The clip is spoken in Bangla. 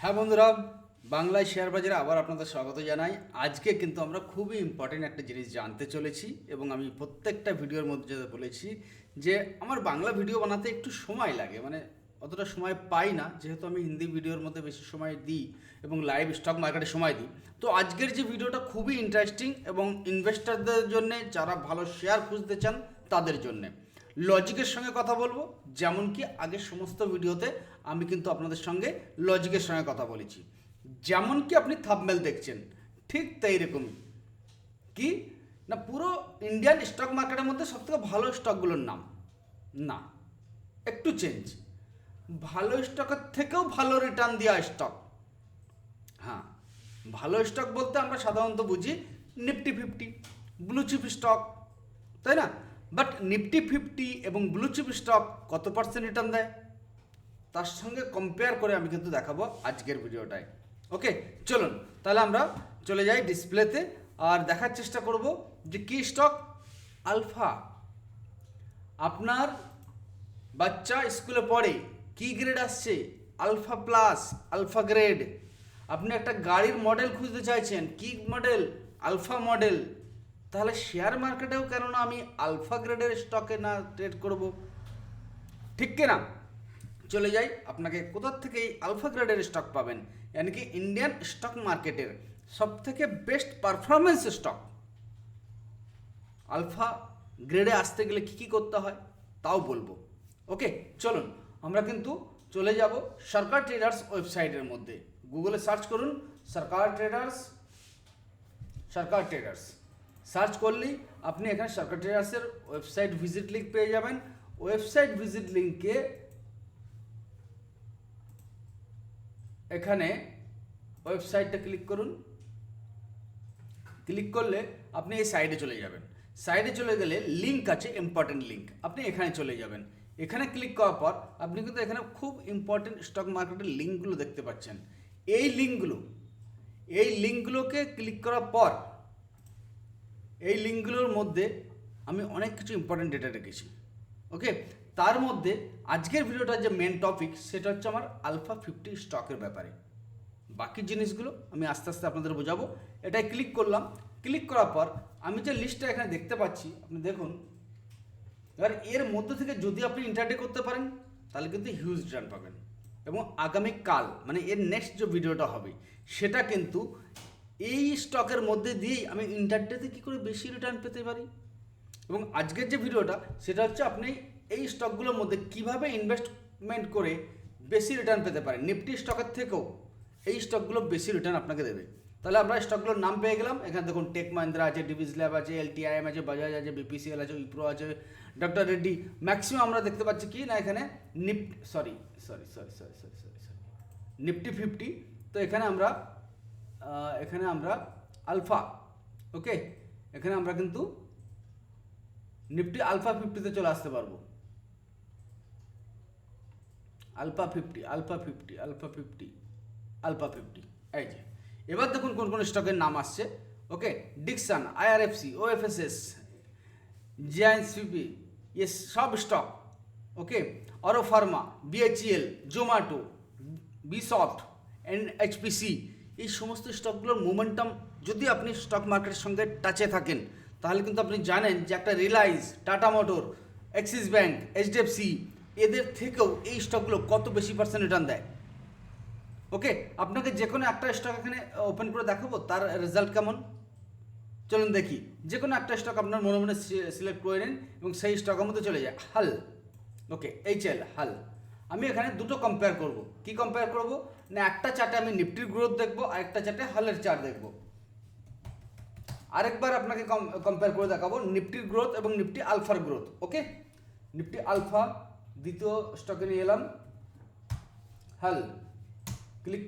হ্যাঁ বন্ধুরা, বাংলায় শেয়ার বাজারে আবার আপনাদের স্বাগত জানাই। আজকে কিন্তু আমরা খুবই ইম্পর্টেন্ট একটা জিনিস জানতে চলেছি এবং আমি প্রত্যেকটা ভিডিওর মধ্যে বলেছি যে আমার বাংলা ভিডিও বানাতে একটু সময় লাগে মানে অতটা সময় পাই না, যেহেতু আমি হিন্দি ভিডিওর মধ্যে বেশি সময় দিই এবং লাইভ স্টক মার্কেটে সময় দিই। তো আজকের যে ভিডিওটা খুবই ইন্টারেস্টিং এবং ইনভেস্টরদের জন্য, যারা ভালো শেয়ার খুঁজতে চান, তাদের জন্যে। লজিকের সঙ্গে কথা বলব যেমন কি আগের সমস্ত ভিডিওতে আমি কিন্তু আপনাদের সঙ্গে লজিকের সঙ্গে কথা বলেছি। যেমন কি আপনি থাপমেল দেখছেন, ঠিক তাই রকমই কি? না, পুরো ইন্ডিয়ান স্টক মার্কেটের মধ্যে সবথেকে ভালো স্টকগুলোর নাম? না, একটু চেঞ্জ ভালো স্টকের থেকেও ভালো রিটার্ন দেওয়া স্টক হ্যাঁ ভালো স্টক বলতে আমরা সাধারণত বুঝি nifty fifty blue chip stock তাই না? বাট নিফটি ফিফটি এবং ব্লু চিপ স্টক কত পার্সেন্ট রিটার্ন দেয়? তার সঙ্গে কম্পেয়ার করে আমি কিন্তু দেখাবো আজকের ভিডিওটায়। ওকে চলুন, তাহলে আমরা চলে যাই ডিসপ্লেতে আর দেখার চেষ্টা করব যে কী স্টক আলফা আপনার বাচ্চা স্কুলে পড়ে, কি গ্রেড আসছে? আলফা প্লাস আলফা গ্রেড আপনি একটা গাড়ির মডেল খুঁজতে চাইছেন, কি মডেল আলফা মডেল তাহলে শেয়ার মার্কেটেও কেন না আমি আলফা গ্রেডের স্টকে না ট্রেড করব? ঠিক কিনা? চলে যাই, আপনাকে কোথার থেকে এই আলফা গ্রেডের স্টক পাবেন? কি ইন্ডিয়ান স্টক মার্কেটের সব থেকে বেস্ট পারফরমেন্স স্টক আলফা গ্রেডে আসতে গেলে কী কী করতে হয়? তাও বলব। ওকে, চলুন, আমরা কিন্তু চলে যাব সরকার ট্রেডার্স ওয়েবসাইটের মধ্যে। গুগলে সার্চ করুন, Sarkar traders Sarkar traders search করলেই আপনি এখানে সরকার ট্রেডার্সের ওয়েবসাইট ভিজিট লিঙ্ক পেয়ে যাবেন। ওয়েবসাইট ভিজিট লিঙ্কে এখানে ওয়েবসাইটটা ক্লিক করুন। ক্লিক করলে আপনি এই সাইডে চলে যাবেন। সাইডে চলে গেলে লিঙ্ক আছে ইম্পর্টেন্ট লিঙ্ক আপনি এখানে চলে যাবেন। এখানে ক্লিক করার পর আপনি কিন্তু এখানে খুব ইম্পর্টেন্ট স্টক মার্কেটের লিঙ্কগুলো দেখতে পাচ্ছেন। এই লিঙ্কগুলো এই লিঙ্কগুলোকে ক্লিক করার পর এই লিঙ্কগুলোর মধ্যে আমি অনেক কিছু ইম্পর্টেন্ট ডেটা রেখেছি ওকে তার মধ্যে আজকের ভিডিওটার যে মেন টপিক সেটা হচ্ছে আমার আলফা ফিফটি স্টকের ব্যাপারে। বাকি জিনিসগুলো আমি আস্তে আস্তে আপনাদের বোঝাবো। এটাই ক্লিক করলাম। ক্লিক করার পর আমি যে লিস্টটা এখানে দেখতে পাচ্ছি, আপনি দেখুন। এবার এর মধ্যে থেকে যদি আপনি ইন্টারডে করতে পারেন, তাহলে কিন্তু হিউজ রিটার্ন পাবেন। এবং আগামী কাল মানে এর নেক্সট যে ভিডিওটা হবে, সেটা কিন্তু এই স্টকের মধ্যে দিয়েই আমি ইন্টারডেতে কী করে বেশি রিটার্ন পেতে পারি? এবং আজকের যে ভিডিওটা, সেটা হচ্ছে আপনি এই স্টকগুলোর মধ্যে কীভাবে ইনভেস্টমেন্ট করে বেশি রিটার্ন পেতে পারেন? নিফটি স্টকের থেকেও এই স্টকগুলো বেশি রিটার্ন আপনাকে দেবে। তাহলে আমরা স্টকগুলোর নাম পেয়ে গেলাম। এখানে দেখুন টেক মাহিন্দ্রা আছে ডিভিস ল্যাব আছে এলটিআইএম আছে বাজাজ আছে বিপিসিএল আছে উইপ্রো আছে ডক্টর রেড্ডি ম্যাক্সিমাম আমরা দেখতে পাচ্ছি কি? না, এখানে nifty sorry sorry sorry sorry sorry sorry sorry nifty fifty তো এখানে আমরা এখানে আমরা আলফা ওকে এখানে আমরা কিন্তু নিফটি আলফা ফিফটিতে চলে আসতে পারব। Alpha fifty alpha fifty alpha fifty alpha fifty, এই যে। এবার দেখুন কোন কোন স্টকের নাম আসছে ওকে Dickson IRFC O F S S G I N C P এ সব stock okay Auro pharma B H E L Zomato বিসফট N HPC এই সমস্ত স্টকগুলোর মোমেন্টাম যদি আপনি স্টক মার্কেটের সঙ্গে টাচে থাকেন, তাহলে কিন্তু আপনি জানেন যে একটা Reliance Tata motor Axis bank H D F C এদের থেকেও এই স্টকগুলো কত বেশি পার্সেন্ট রিটার্ন দেয়? ওকে আপনাকে যে কোনো একটা স্টক এখানে ওপেন করে দেখাবো, তার রেজাল্ট কেমন? চলুন দেখি। যে কোনো একটা স্টক আপনার মনে মনে সিলেক্ট করে নিন এবং সেই স্টকের মধ্যে চলে যায়। হাল। ওকে এইচ এল হাল। আমি এখানে দুটো কম্পেয়ার করব। কি কম্পেয়ার করব? না, একটা চার্টে আমি নিফটির গ্রোথ দেখব, আর একটা চার্টে হালের চার্ট দেখব। আরেকবার আপনাকে কম্পেয়ার করে দেখাবো নিফটির গ্রোথ এবং নিফটি আলফার গ্রোথ ওকে নিফটি আলফা দ্বিতীয় স্টকে নিয়ে এলাম। হাল ক্লিক